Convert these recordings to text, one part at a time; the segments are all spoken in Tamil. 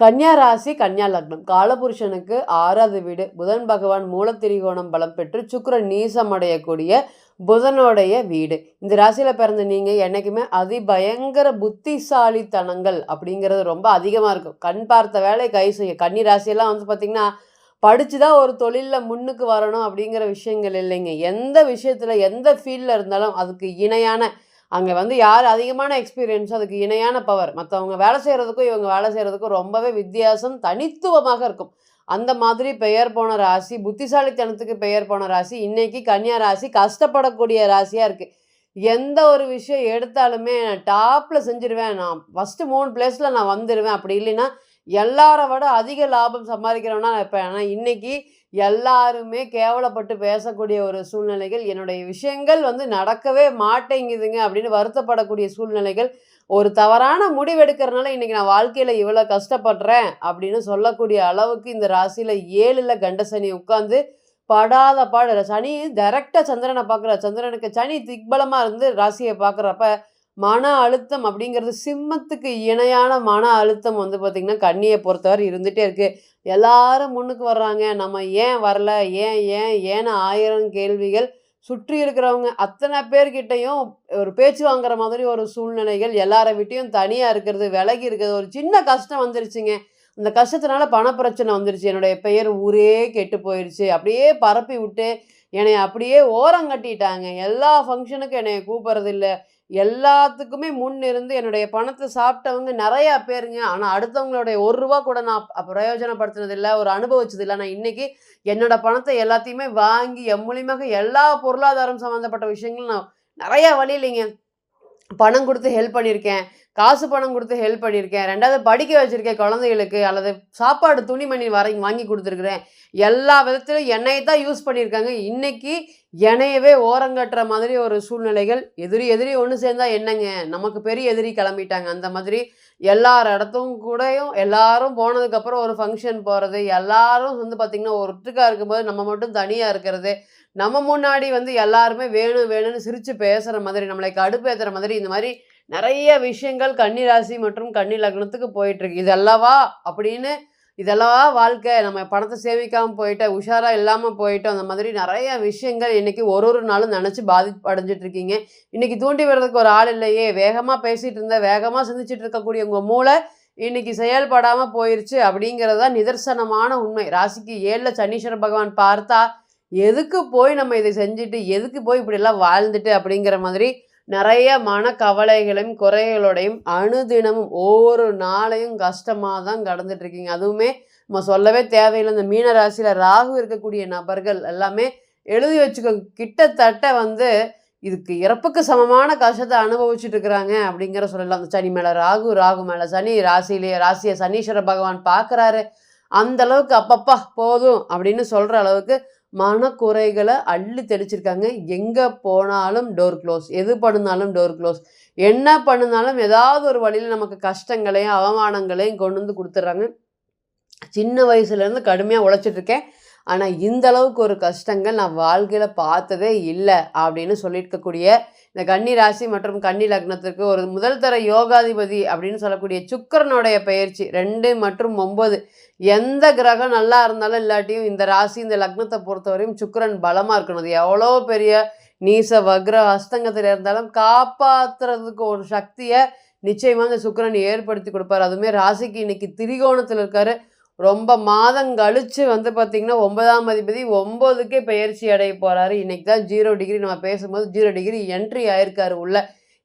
கன்னியா ராசி கன்னியா லக்னம். காலபுருஷனுக்கு ஆறாவது வீடு. புதன் பகவான் மூலத்திரிகோணம் பலம் பெற்று சுக்கரன் நீசம் அடையக்கூடிய புதனுடைய வீடு. இந்த ராசியில் பிறந்த நீங்கள் என்னைக்குமே அதிபயங்கர புத்திசாலித்தனங்கள் அப்படிங்கிறது ரொம்ப அதிகமாக இருக்கும். கண் பார்த்த வேலை கை செய்ய. கன்னி ராசியெல்லாம் வந்து பாத்தீங்கன்னா படிச்சுதான் ஒரு தொழிலில் முன்னுக்கு வரணும் அப்படிங்கிற விஷயங்கள் இல்லைங்க. எந்த விஷயத்தில் எந்த ஃபீல்டில் இருந்தாலும் அதுக்கு இணையான அங்கே வந்து யார் அதிகமான எக்ஸ்பீரியன்ஸோ அதுக்கு இணையான பவர் மற்றவங்க வேலை செய்கிறதுக்கும் இவங்க வேலை செய்கிறதுக்கும் ரொம்பவே வித்தியாசம் தனித்துவமாக இருக்கும். அந்த மாதிரி பெயர் போன ராசி புத்திசாலித்தனத்துக்கு பெயர் போன ராசி இன்னைக்கு கன்னியா ராசி கஷ்டப்படக்கூடிய ராசியாக இருக்குது எந்த ஒரு விஷயம் எடுத்தாலுமே நான் டாப்பில் செஞ்சிருவேன். நான் ஃபஸ்ட்டு மூணு பிளேஸில் நான் வந்துடுவேன் அப்படி இல்லைன்னா எல்லாரை விட அதிக லாபம் சம்பாதிக்கிறவனா நான் இருப்பேன். ஆனால் இன்னைக்கு எல்லாருமே கேவலப்பட்டு பேசக்கூடிய ஒரு சூழ்நிலைகள். என்னுடைய விஷயங்கள் வந்து நடக்கவே மாட்டேங்குதுங்க அப்படின்னு வருத்தப்படக்கூடிய சூழ்நிலைகள். ஒரு தவறான முடிவெடுக்கிறதுனால இன்றைக்கி நான் வாழ்க்கையில் இவ்வளோ கஷ்டப்படுறேன் அப்படின்னு சொல்லக்கூடிய அளவுக்கு இந்த ராசியில் ஏழில் கண்டசனி உட்காந்து படாத பாடுற சனி டைரெக்டாக சந்திரனை பார்க்குற சந்திரனுக்கு சனி திக்பலமாக இருந்து ராசியை பார்க்குறப்ப மன அழுத்தம் அப்படிங்கிறது சிம்மத்துக்கு இணையான மன அழுத்தம் வந்து பார்த்திங்கன்னா கண்ணியை பொறுத்தவரை இருந்துகிட்டே இருக்குது எல்லாரும் முன்னுக்கு வர்றாங்க. நம்ம ஏன் வரல? ஏன் ஏன் ஏன்னு ஆயிரம் கேள்விகள் சுற்றி இருக்கிறவங்க அத்தனை பேர்கிட்டையும் ஒரு பேச்சு வாங்குற மாதிரி ஒரு சூழ்நிலைகள் எல்லார விட்டையும் தனியாக இருக்கிறது விலகி இருக்கிறது. ஒரு சின்ன கஷ்டம் வந்துருச்சுங்க. அந்த கஷ்டத்தினால பணப்பிரச்சனை வந்துருச்சு. என்னுடைய பெயர் ஊரே கெட்டு போயிடுச்சு அப்படியே பரப்பி விட்டு என்னை அப்படியே ஓரம் கட்டிட்டாங்க. எல்லா ஃபங்க்ஷனுக்கும் என்னை கூப்பிட்றதில்ல. எல்லாத்துக்குமே முன் இருந்து என்னுடைய பணத்தை சாப்பிட்டவங்க நிறையா பேருங்க. ஆனால் அடுத்தவங்களுடைய ஒரு ரூபா கூட நான் பிரயோஜனப்படுத்துனது இல்லை ஒரு அனுபவிச்சது இல்லை நான் இன்னைக்கு என்னோடய பணத்தை எல்லாத்தையுமே வாங்கி என் மூலியமாக எல்லா பொருளாதாரம் சம்மந்தப்பட்ட விஷயங்களும் நான் நிறையா வழி இல்லைங்க பணம் கொடுத்து ஹெல்ப் பண்ணியிருக்கேன். காசு பணம் கொடுத்து ஹெல்ப் பண்ணியிருக்கேன். ரெண்டாவது படிக்க வச்சுருக்கேன் குழந்தைகளுக்கு அல்லது சாப்பாடு துணிமணி வரை வாங்கி கொடுத்துருக்குறேன். எல்லா விதத்திலும் எண்ணெயை தான் யூஸ் பண்ணியிருக்காங்க. இன்றைக்கி எண்ணெயவே ஓரங்கட்டுற மாதிரி ஒரு சூழ்நிலைகள். எதிரி எதிரி ஒன்று சேர்ந்தால் என்னங்க? நமக்கு பெரிய எதிரி கிளம்பிட்டாங்க. அந்த மாதிரி எல்லார் இடத்தும் கூடயும் எல்லாரும் போனதுக்கப்புறம் ஒரு ஃபங்க்ஷன் போகிறது எல்லாரும் வந்து பார்த்திங்கன்னா ஒட்டுக்கா இருக்கும்போது நம்ம மட்டும் தனியாக இருக்கிறது நம்ம முன்னாடி வந்து எல்லாருமே வேணும் வேணும்னு சிரித்து பேசுகிற மாதிரி நம்மளை கடுப்பேற்றுற மாதிரி இந்த மாதிரி நிறைய விஷயங்கள் கன்னி ராசி மற்றும் கன்னி லக்னத்துக்கு போயிட்டுருக்கு. இதல்லவா அப்படின்னு இதெல்லாம் வாழ்க்கை? நம்ம பணத்தை சேமிக்காமல் போயிட்டோம் உஷாராக இல்லாமல் போயிட்டோம். அந்த மாதிரி நிறைய விஷயங்கள் இன்றைக்கி ஒரு ஒரு நாளும் நினச்சி பாதிப்பு அடைஞ்சிட்டு இருக்கீங்க இன்றைக்கி தூண்டி விடுறதுக்கு ஒரு ஆள் இல்லையே. வேகமாக பேசிகிட்டு இருந்த வேகமாக சிந்திச்சுட்டு இருக்கக்கூடிய உங்கள் மூளை இன்னைக்கு செயல்படாமல் போயிருச்சு அப்படிங்கிறது தான் நிதர்சனமான உண்மை. ராசிக்கு ஏழில் சனீஸ்வர பகவான் பார்த்தா எதுக்கு போய் நம்ம இதை செஞ்சுட்டு எதுக்கு போய் இப்படிலாம் வாழ்ந்துட்டு அப்படிங்கிற மாதிரி நிறைய மனக்கவலைகளையும் குறைகளோடையும் அணுதினமும் ஒவ்வொரு நாளையும் கஷ்டமாக தான் கடந்துட்டு இருக்கீங்க அதுவுமே நம்ம சொல்லவே தேவையில்லை. இந்த மீன ராசியில் ராகு இருக்கக்கூடிய நபர்கள் எல்லாமே எழுதி வச்சுக்க கிட்டத்தட்ட வந்து இதுக்கு இறப்புக்கு சமமான கஷ்டத்தை அனுபவிச்சுட்டு இருக்கிறாங்க அப்படிங்கிற சொல்லலாம். அந்த சனி மேலே ராகு ராகு மேலே சனி ராசியிலேயே ராசியை சனீஸ்வர பகவான் பார்க்குறாரு. அந்த அளவுக்கு அப்பப்பா போதும் அப்படின்னு சொல்கிற அளவுக்கு மனக்குறைகளை அள்ளி தெளிச்சிருக்காங்க. எங்கே போனாலும் டோர் க்ளோஸ் எது பண்ணினாலும் டோர் க்ளோஸ் என்ன பண்ணினாலும் ஏதாவது ஒரு வழியில் நமக்கு கஷ்டங்களையும் அவமானங்களையும் கொண்டு வந்து கொடுத்துட்றாங்க. சின்ன வயசுலேருந்து கடுமையாக உழைச்சிட்ருக்கேன். ஆனால் இந்த அளவுக்கு ஒரு கஷ்டங்கள் நான் வாழ்க்கையில் பார்த்ததே இல்லை அப்படின்னு சொல்லியிருக்கக்கூடிய இந்த கன்னி ராசி மற்றும் கன்னி லக்னத்திற்கு ஒரு முதல் தர யோகாதிபதி அப்படின்னு சொல்லக்கூடிய சுக்கரனுடைய பயிற்சி ரெண்டு மற்றும் ஒம்பது எந்த கிரகம் நல்லா இருந்தாலும் இல்லாட்டியும் இந்த ராசி இந்த லக்னத்தை பொறுத்தவரையும் சுக்கிரன் பலமாக இருக்கணும். அது எவ்வளோ பெரிய நீச வக்ர அஸ்தங்கத்தில் இருந்தாலும் காப்பாற்றுறதுக்கு ஒரு சக்தியை நிச்சயமாக இந்த சுக்கரன் ஏற்படுத்தி கொடுப்பாரு. அதுவுமே ராசிக்கு இன்னைக்கு திரிகோணத்தில் இருக்காரு. ரொம்ப மாதம் கழிச்சு வந்து பார்த்திங்கன்னா ஒன்பதாம் அதிபதி ஒம்போதுக்கே பயிற்சி அடைய போகிறாரு இன்றைக்கி தான் ஜீரோ டிகிரி நம்ம பேசும்போது ஜீரோ டிகிரி என்ட்ரி ஆயிருக்காரு உள்ள.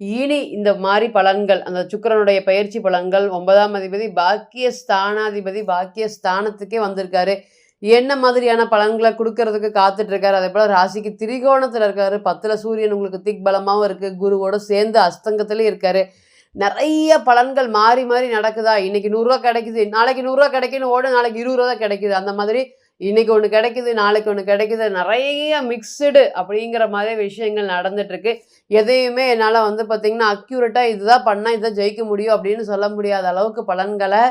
இனி இந்த மாதிரி பலன்கள் அந்த சுக்கிரனுடைய பயிற்சி பலன்கள் ஒன்பதாம் அதிபதி பாக்கிய ஸ்தானாதிபதி பாக்கிய ஸ்தானத்துக்கே வந்திருக்காரு. என்ன மாதிரியான பலன்களை கொடுக்கறதுக்கு காத்துட்ருக்காரு? அதே போல் ராசிக்கு திரிகோணத்தில் இருக்காரு. பத்தில் சூரியன் உங்களுக்கு திக் பலமாகவும் இருக்குது குருவோட சேர்ந்து அஸ்தங்கத்துலேயும் இருக்காரு. நிறைய பலன்கள் மாறி மாறி நடக்குதா? இன்னைக்கு நூறுரூவா கிடைக்குது நாளைக்கு நூறுரூவா கிடைக்குன்னு ஓட நாளைக்கு இருபது ரூபா கிடைக்குது. அந்த மாதிரி இன்னைக்கு ஒன்று கிடைக்குது நாளைக்கு ஒன்று கிடைக்குது. நிறைய மிக்சடு அப்படிங்கிற மாதிரி விஷயங்கள் நடந்துட்டுருக்கு. எதையுமே என்னால் வந்து பார்த்திங்கன்னா அக்யூரேட்டாக இதுதான் பண்ணால் இதை ஜெயிக்க முடியும் அப்படின்னு சொல்ல முடியாத அளவுக்கு பலன்களை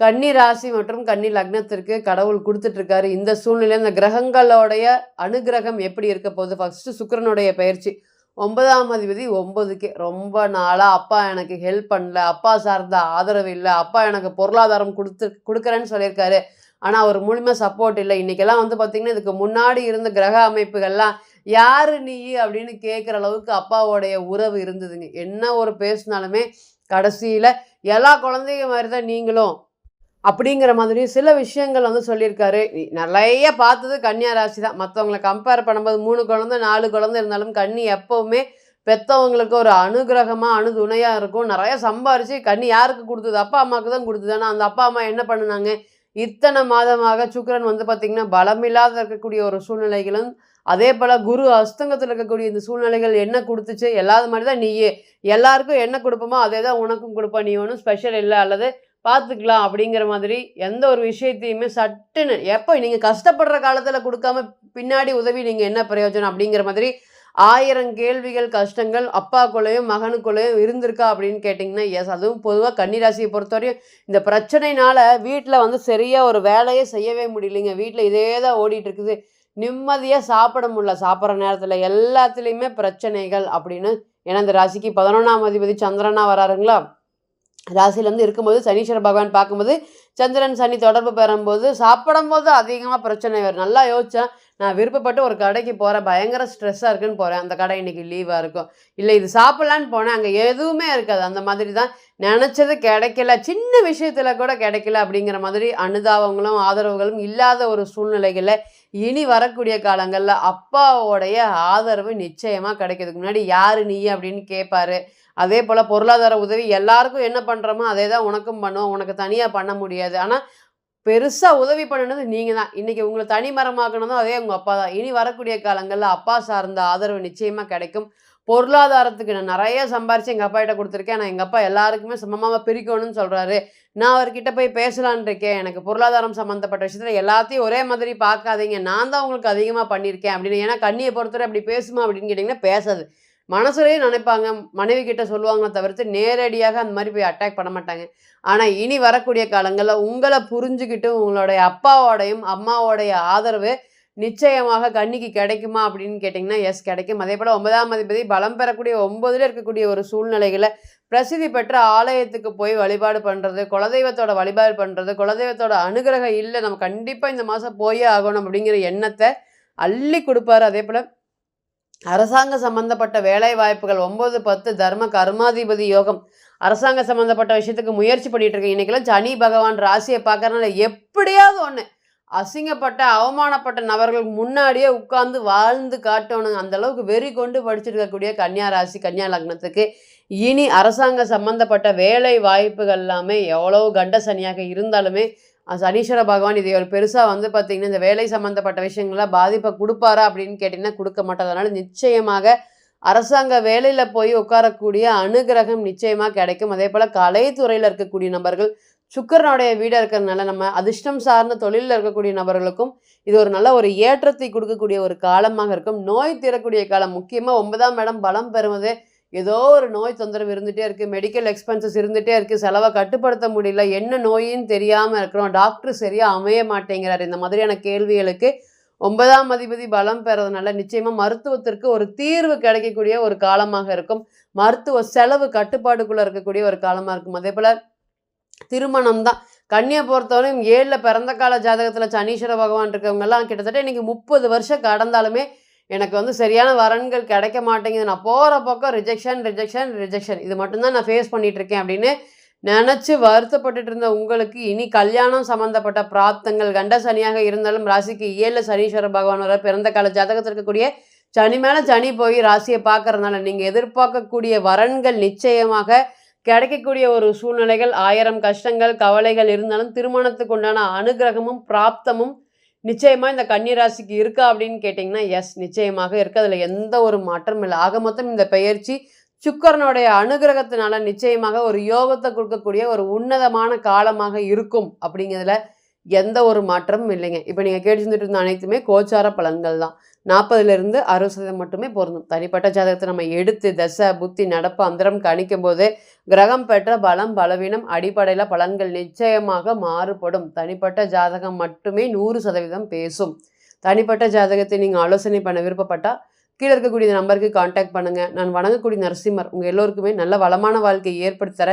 கன்னி ராசி மற்றும் கன்னி லக்னத்திற்கு கடவுள் கொடுத்துட்ருக்காரு இந்த சூழ்நிலை இந்த கிரகங்களோடைய அனுகிரகம் எப்படி இருக்க போகுது? ஃபஸ்ட்டு சுக்கிரனுடைய பயிற்சி. ஒன்பதாம் அதிபதி ஒன்பதுக்கே. ரொம்ப நாளாக அப்பா எனக்கு ஹெல்ப் பண்ணல. அப்பா சார்ந்த ஆதரவு இல்லை. அப்பா எனக்கு பொருளாதாரம் கொடுத்து கொடுக்குறேன்னு சொல்லியிருக்காரு. ஆனால் அவர் முழுமையாக சப்போர்ட் இல்லை. இன்றைக்கெல்லாம் வந்து பார்த்திங்கன்னா இதுக்கு முன்னாடி இருந்த கிரக அமைப்புகள்லாம் யார் நீ அப்படின்னு கேட்குற அளவுக்கு அப்பாவோடைய உறவு இருந்ததுங்க. என்ன ஒரு பேசினாலுமே கடைசியில் எல்லா குழந்தைங்க மாதிரி தான் நீங்களும் அப்படிங்கிற மாதிரி சில விஷயங்கள் வந்து சொல்லியிருக்காரு. நிறைய பார்த்தது கன்னியா ராசி தான். மற்றவங்களை கம்பேர் பண்ணும்போது மூணு குழந்தை நாலு குழந்தை இருந்தாலும் கன்னி எப்போவுமே பெற்றவங்களுக்கு ஒரு அனுகிரகமாக அணுதுணையாக இருக்கும். நிறைய சம்பாரிச்சு கன்னி யாருக்கு கொடுத்தது? அப்பா அம்மாவுக்கு தான் கொடுத்தது. ஆனால் அந்த அப்பா அம்மா என்ன பண்ணுனாங்க? இத்தனை மாதமாக சுக்கரன் வந்து பார்த்திங்கன்னா பலமில்லாத இருக்கக்கூடிய ஒரு சூழ்நிலைகளும் அதே போல் குரு அஸ்தங்கத்தில் இருக்கக்கூடிய இந்த சூழ்நிலைகள் என்ன கொடுத்துச்சு? எல்லாது மாதிரி தான் நீயே. எல்லாருக்கும் என்ன கொடுப்போமோ அதே தான் உனக்கும் கொடுப்ப நீ ஒன்றும் ஸ்பெஷல் இல்லை அல்லது பார்த்துக்கலாம் அப்படிங்கிற மாதிரி எந்த ஒரு விஷயத்தையுமே சட்டுன்னு எப்போ நீங்கள் கஷ்டப்படுற காலத்தில் கொடுக்காம பின்னாடி உதவி நீங்கள் என்ன பிரயோஜனம் அப்படிங்கிற மாதிரி ஆயிரம் கேள்விகள் கஷ்டங்கள் அப்பாக்குள்ளேயும் மகனுக்குள்ளேயும் இருந்திருக்கா அப்படின்னு கேட்டிங்கன்னா எஸ் அதுவும் பொதுவாக கன்னிராசியை பொறுத்தவரையும் இந்த பிரச்சனைனால வீட்டில் வந்து சரியாக ஒரு வேலையே செய்யவே முடியலைங்க. வீட்டில் இதே தான் ஓடிட்டு இருக்குது நிம்மதியாக சாப்பிட முடியல. சாப்பிட்ற நேரத்தில் எல்லாத்துலேயுமே பிரச்சனைகள் அப்படின்னு. ஏன்னா இந்த ராசிக்கு பதினொன்றாம் அதிபதி சந்திரனா வராருங்களா? ராசியிலேருந்து இருக்கும்போது சனீஸ்வர பகவான் பார்க்கும்போது சந்திரன் சனி தொடர்பு பெறும்போது சாப்பிடும்போது அதிகமாக பிரச்சனை வரும். நல்லா யோசித்தேன் நான் விருப்பப்பட்டு ஒரு கடைக்கு போகிறேன் பயங்கர ஸ்ட்ரெஸ்ஸாக இருக்குன்னு போகிறேன் அந்த கடை இன்னைக்கு லீவாக இருக்கும். இல்லை இது சாப்பிட்லான்னு போனேன் அங்கே எதுவுமே இருக்காது. அந்த மாதிரி தான் நினச்சது கிடைக்கல. சின்ன விஷயத்தில் கூட கிடைக்கல அப்படிங்கிற மாதிரி அனுதாபங்களும் ஆதரவுகளும் இல்லாத ஒரு சூழ்நிலைகளில் இனி வரக்கூடிய காலங்களில் அப்பாவோடைய ஆதரவு நிச்சயமாக கிடைக்கிறதுக்கு முன்னாடி யார் நீ அப்படின்னு கேட்பாரு அதே போல் பொருளாதார உதவி எல்லாருக்கும் என்ன பண்ணுறோமோ அதே தான் உனக்கும் பண்ணுவோம். உனக்கு தனியாக பண்ண முடியாது. ஆனால் பெருசாக உதவி பண்ணினது நீங்கள் தான் இன்றைக்கி உங்களை தனி மரமாக்கணும் அதே உங்கள் அப்பா தான். இனி வரக்கூடிய காலங்களில் அப்பா சார்ந்த ஆதரவு நிச்சயமாக கிடைக்கும். பொருளாதாரத்துக்கு நான் நிறைய சம்பாரித்து எங்கள் அப்பா கிட்ட கொடுத்துருக்கேன். நான் எங்கள் அப்பா எல்லாருக்குமே சமமாக பிரிக்கணும்னு சொல்கிறாரு நான் அவர்கிட்ட போய் பேசலான் இருக்கேன். எனக்கு பொருளாதாரம் சம்மந்தப்பட்ட விஷயத்தில் எல்லாத்தையும் ஒரே மாதிரி பார்க்காதீங்க. நான் தான் உங்களுக்கு அதிகமாக பண்ணியிருக்கேன் அப்படின்னு. ஏன்னா கண்ணியை பொறுத்தவரை அப்படி பேசுமா அப்படின்னு கேட்டிங்கன்னா பேசாது. மனசுலேயும் நினைப்பாங்க. மனைவி கிட்ட சொல்லுவாங்களே தவிர்த்து நேரடியாக அந்த மாதிரி போய் அட்டாக் பண்ண மாட்டாங்க. ஆனால் இனி வரக்கூடிய காலங்களில் உங்களை புரிஞ்சுக்கிட்டு உங்களுடைய அப்பாவோடையும் அம்மாவோடைய ஆதரவு நிச்சயமாக கன்னிக்கு கிடைக்குமா அப்படின்னு கேட்டிங்கன்னா எஸ் கிடைக்கும். அதே போல் ஒன்பதாம் அதிபதி பலம் பெறக்கூடிய ஒன்பதுல இருக்கக்கூடிய ஒரு சூழ்நிலைகளை பிரசித்தி பெற்ற ஆலயத்துக்கு போய் வழிபாடு பண்ணுறது குலதெய்வத்தோட வழிபாடு பண்ணுறது குலதெய்வத்தோட அனுகிரகம் இல்லை நம்ம கண்டிப்பாக இந்த மாதம் போயே ஆகணும் அப்படிங்கிற எண்ணத்தை அள்ளி கொடுப்பாரு. அதே போல் அரசாங்க சம்பந்தப்பட்ட வேலை வாய்ப்புகள் ஒன்பது பத்து தர்ம கர்மாதிபதி யோகம் அரசாங்க சம்பந்தப்பட்ட விஷயத்துக்கு முயற்சி பண்ணிட்டு இருக்கேன். இன்னைக்கெல்லாம் சனி பகவான் ராசியை பார்க்கறதுனால எப்படியாவது ஒன்று அசிங்கப்பட்ட அவமானப்பட்ட நபர்களுக்கு முன்னாடியே உட்கார்ந்து வாழ்ந்து காட்டணும். அந்த அளவுக்கு வெறி கொண்டு படிச்சிருக்கக்கூடிய கன்னியா ராசி கன்னியா லக்னத்துக்கு. இனி அரசாங்க சம்பந்தப்பட்ட வேலை வாய்ப்புகள் எல்லாமே எவ்வளவு கண்ட சனியாக இருந்தாலுமே சனீஸ்வர பகவான் இதை ஒரு பெருசாக வந்து பார்த்தீங்கன்னா இந்த வேலை சம்மந்தப்பட்ட விஷயங்கள்லாம் பாதிப்பை கொடுப்பாரா அப்படின்னு கேட்டிங்கன்னா கொடுக்க மாட்டார். அதனால் நிச்சயமாக அரசாங்க வேலையில் போய் உட்காரக்கூடிய அனுகிரகம் நிச்சயமாக கிடைக்கும். அதே போல் கலைத்துறையில் இருக்கக்கூடிய நபர்கள் சுக்கரனுடைய வீடாக இருக்கிறதுனால நம்ம அதிர்ஷ்டம் சார்ந்த தொழிலில் இருக்கக்கூடிய நபர்களுக்கும் இது ஒரு நல்ல ஒரு ஏற்றத்தை கொடுக்கக்கூடிய ஒரு காலமாக இருக்கும். நோய் தீரக்கூடிய காலம். முக்கியமாக ஒன்பதாம் இடம் பலம் பெறுவது. ஏதோ ஒரு நோய் தொந்தரவு இருந்துகிட்டே இருக்குது மெடிக்கல் எக்ஸ்பென்சஸ் இருந்துகிட்டே இருக்குது செலவை கட்டுப்படுத்த முடியல. என்ன நோயின்னு தெரியாமல் இருக்கிறோம். டாக்டர் சரியாக அமைய மாட்டேங்கிறார். இந்த மாதிரியான கேள்விகளுக்கு ஒன்பதாம் அதிபதி பலம் பெறதுனால நிச்சயமாக மருத்துவத்திற்கு ஒரு தீர்வு கிடைக்கக்கூடிய ஒரு காலமாக இருக்கும். மருத்துவ செலவு கட்டுப்பாடுக்குள்ளே இருக்கக்கூடிய ஒரு காலமாக இருக்கும். அதே போல் திருமணம் தான் கன்னியை பொறுத்தவரையும் ஏழில் பிறந்த கால ஜாதகத்தில் சனீஸ்வர பகவான் இருக்கவங்கெல்லாம் கிட்டத்தட்ட இன்றைக்கி முப்பது வருஷம் கடந்தாலுமே எனக்கு வந்து சரியான வரன்கள் கிடைக்க மாட்டேங்குது. நான் போகிற பக்கம் ரிஜெக்ஷன் ரிஜெக்ஷன் ரிஜெக்ஷன் இது மட்டும்தான் நான் ஃபேஸ் பண்ணிகிட்ருக்கேன் அப்படின்னு நினச்சி வருத்தப்பட்டுட்டு இருந்த உங்களுக்கு இனி கல்யாணம் சம்மந்தப்பட்ட பிராப்தங்கள் கண்ட சனியாக இருந்தாலும் ராசிக்கு ஏழில் சனீஸ்வர பகவான் வர பிறந்த கால ஜாதகத்தில் இருக்கக்கூடிய சனி மேலே சனி போய் ராசியை பார்க்கறதுனால நீங்கள் எதிர்பார்க்கக்கூடிய வரன்கள் நிச்சயமாக கிடைக்கக்கூடிய ஒரு சூழ்நிலைகள் ஆயிரம் கஷ்டங்கள் கவலைகள் இருந்தாலும் திருமணத்துக்கு உண்டான அனுகிரகமும் பிராப்தமும் நிச்சயமாக இந்த கன்னிராசிக்கு இருக்கா அப்படின்னு கேட்டிங்கன்னா எஸ் நிச்சயமாக இருக்குது அதில் எந்த ஒரு மாற்றமும் இல்லை. ஆக மொத்தம் இந்த பெயர்ச்சி சுக்கரனுடைய அனுகிரகத்தினால நிச்சயமாக ஒரு யோகத்தை கொடுக்கக்கூடிய ஒரு உன்னதமான காலமாக இருக்கும் அப்படிங்கிறதுல எந்த ஒரு மாற்றமும் இல்லைங்க. இப்போ நீங்கள் கேட்டு இருந்த அனைத்துமே கோச்சார பலன்கள் தான். நாற்பதுலேருந்து அறுபது சதவீதம் மட்டுமே பொருந்தும். தனிப்பட்ட ஜாதகத்தை நம்ம எடுத்து தசை புத்தி நடப்பு அந்தரம் கணிக்கும் போது கிரகம் பெற்ற பலம் பலவீனம் அடிப்படையில் பலன்கள் நிச்சயமாக மாறுபடும். தனிப்பட்ட ஜாதகம் மட்டுமே நூறு சதவீதம் பேசும். தனிப்பட்ட ஜாதகத்தை நீங்கள் ஆலோசனை பண்ண விருப்பப்பட்டால் கீழே இருக்கக்கூடிய இந்த நம்பருக்கு காண்டாக்ட் பண்ணுங்கள் நான் வணங்கக்கூடிய நரசிம்மர் உங்கள் எல்லோருக்குமே நல்ல வளமான வாழ்க்கையை ஏற்படுத்தி தர